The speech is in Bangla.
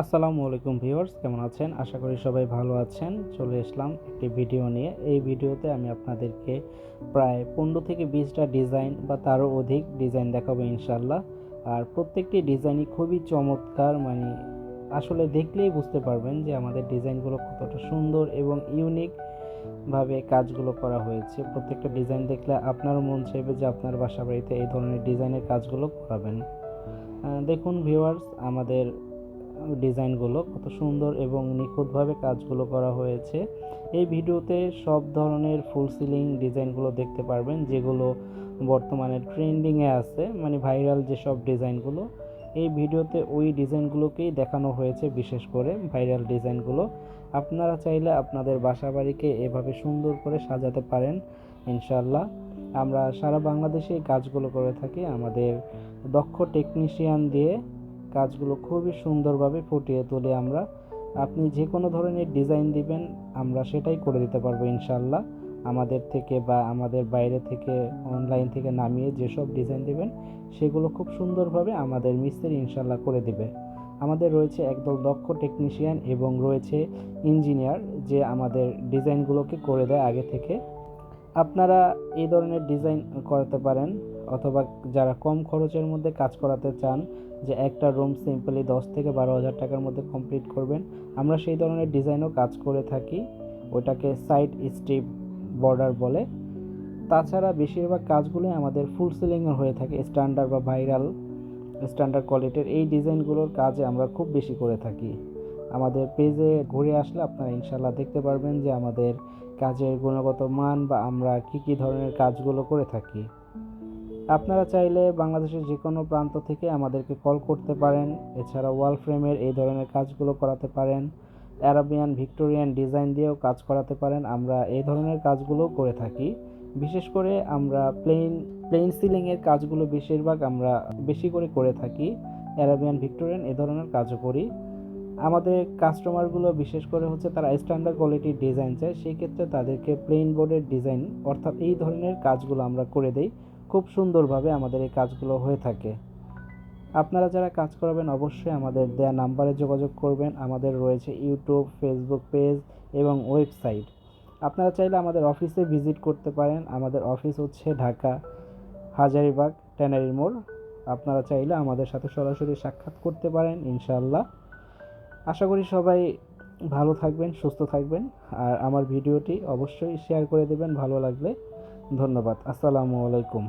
আসসালামু আলাইকুম ভিউয়ার্স, কেমন আছেন? আশা করি সবাই ভালো আছেন। চলে আসলাম একটি ভিডিও নিয়ে। এই ভিডিওতে আমি আপনাদেরকে প্রায় পনেরো থেকে বিশটা ডিজাইন বা তারও অধিক ডিজাইন দেখাবো ইনশাল্লাহ আর প্রত্যেকটি ডিজাইনই খুবই চমৎকার মানে আসলে দেখলেই বুঝতে পারবেন যে আমাদের ডিজাইনগুলো কতটা সুন্দর এবং ইউনিক ভাবে কাজগুলো করা হয়েছে। প্রত্যেকটা ডিজাইন দেখলে আপনারও মন চাইবে যে আপনার বাসা বাড়িতে এই ধরনের ডিজাইনের কাজগুলো করাবেন। দেখুন ভিউয়ার্স, আমাদের ডিজাইনগুলো কত সুন্দর এবং নিখুঁতভাবে কাজগুলো করা হয়েছে। এই ভিডিওতে সব ধরনের ফুল সিলিং ডিজাইনগুলো দেখতে পারবেন, যেগুলো বর্তমানে ট্রেন্ডিংয়ে আছে মানে ভাইরাল যেসব ডিজাইনগুলো। এই ভিডিওতে ওই ডিজাইনগুলোকেই দেখানো হয়েছে বিশেষ করে ভাইরাল ডিজাইনগুলো। আপনারা চাইলে আপনাদের বাসা বাড়িকে এভাবে সুন্দর করে সাজাতে পারেন ইনশাল্লাহ আমরা সারা বাংলাদেশে কাজগুলো করে থাকি। আমাদের দক্ষ টেকনিশিয়ান দিয়ে কাজগুলো খুবই সুন্দরভাবে ফুটিয়ে তুলি আমরা, আপনি যে কোনো ধরনের ডিজাইন দিবেন, আমরা সেটাই করে দিতে পারব ইনশাল্লাহ আমাদের থেকে বা আমাদের বাইরে থেকে অনলাইন থেকে নামিয়ে যেসব ডিজাইন দিবেন, সেগুলো খুব সুন্দরভাবে আমাদের মিস্ত্রি ইনশাল্লাহ করে দিবে। আমাদের রয়েছে একদল দক্ষ টেকনিশিয়ান এবং রয়েছে ইঞ্জিনিয়ার যে আমাদের ডিজাইনগুলোকে করে দেয় আগে থেকে। আপনারা এই ধরনের ডিজাইন করাতে পারেন। অথবা যারা কম খরচের মধ্যে কাজ করাতে চান, যে একটা রুম সিম্পলি দশ থেকে বারো হাজার টাকার মধ্যে কমপ্লিট করবেন, আমরা সেই ধরনের ডিজাইনও কাজ করে থাকি, ওটাকে সাইড স্ট্রিপ বর্ডার বলে। তাছাড়া বেশিরভাগ কাজগুলোই আমাদের ফুল সিলিংয়ের হয়ে থাকে স্ট্যান্ডার্ড বা ভাইরাল স্ট্যান্ডার্ড কোয়ালিটির এই ডিজাইনগুলোর কাজে আমরা খুব বেশি করে থাকি। আমাদের পেজে ঘুরে আসলে আপনারা ইনশাল্লাহ দেখতে পারবেন যে আমাদের কাজের গুণগত মান বা আমরা কি কি ধরনের কাজগুলো করে থাকি। আপনারা চাইলে বাংলাদেশের যে কোনো প্রান্ত থেকে আমাদেরকে কল করতে পারেন। এছাড়া ওয়াল ফ্রেমের এই ধরনের কাজগুলো করাতে পারেন। অ্যারাবিয়ান, ভিক্টোরিয়ান ডিজাইন দিয়েও কাজ করাতে পারেন। আমরা এই ধরনের কাজগুলো করে থাকি। বিশেষ করে আমরা প্লেন প্লেন সিলিংয়ের কাজগুলো বেশিরভাগ আমরা বেশি করে করে থাকি। অ্যারাবিয়ান, ভিক্টোরিয়ান এ ধরনের কাজও করি। আমাদের কাস্টমারগুলো বিশেষ করে হচ্ছে তারা স্ট্যান্ডার্ড কোয়ালিটির ডিজাইন চায়। সেই ক্ষেত্রে তাদেরকে প্লেন বোর্ডের ডিজাইন অর্থাৎ এই ধরনের কাজগুলো আমরা করে দেই। খুব সুন্দরভাবে আমাদের এই কাজগুলো হয়ে থাকে। আপনারা যারা কাজ করাবেন অবশ্যই আমাদের দেয়া নাম্বারে যোগাযোগ করবেন। আমাদের রয়েছে ইউটিউব, ফেসবুক পেজ এবং ওয়েবসাইট। আপনারা চাইলে আমাদের অফিসে ভিজিট করতে পারেন। আমাদের অফিস হচ্ছে ঢাকা, হাজারিবাগ, ট্যানারি মোড়। আপনারা চাইলে আমাদের সাথে সরাসরি সাক্ষাৎ করতে পারেন, ইনশাআল্লাহ। আশা করি সবাই ভালো থাকবেন, সুস্থ থাকবেন। আর আমার ভিডিওটি অবশ্যই শেয়ার করে দেবেন, ভালো লাগলে। ধন্যবাদ। আসসালামু আলাইকুম।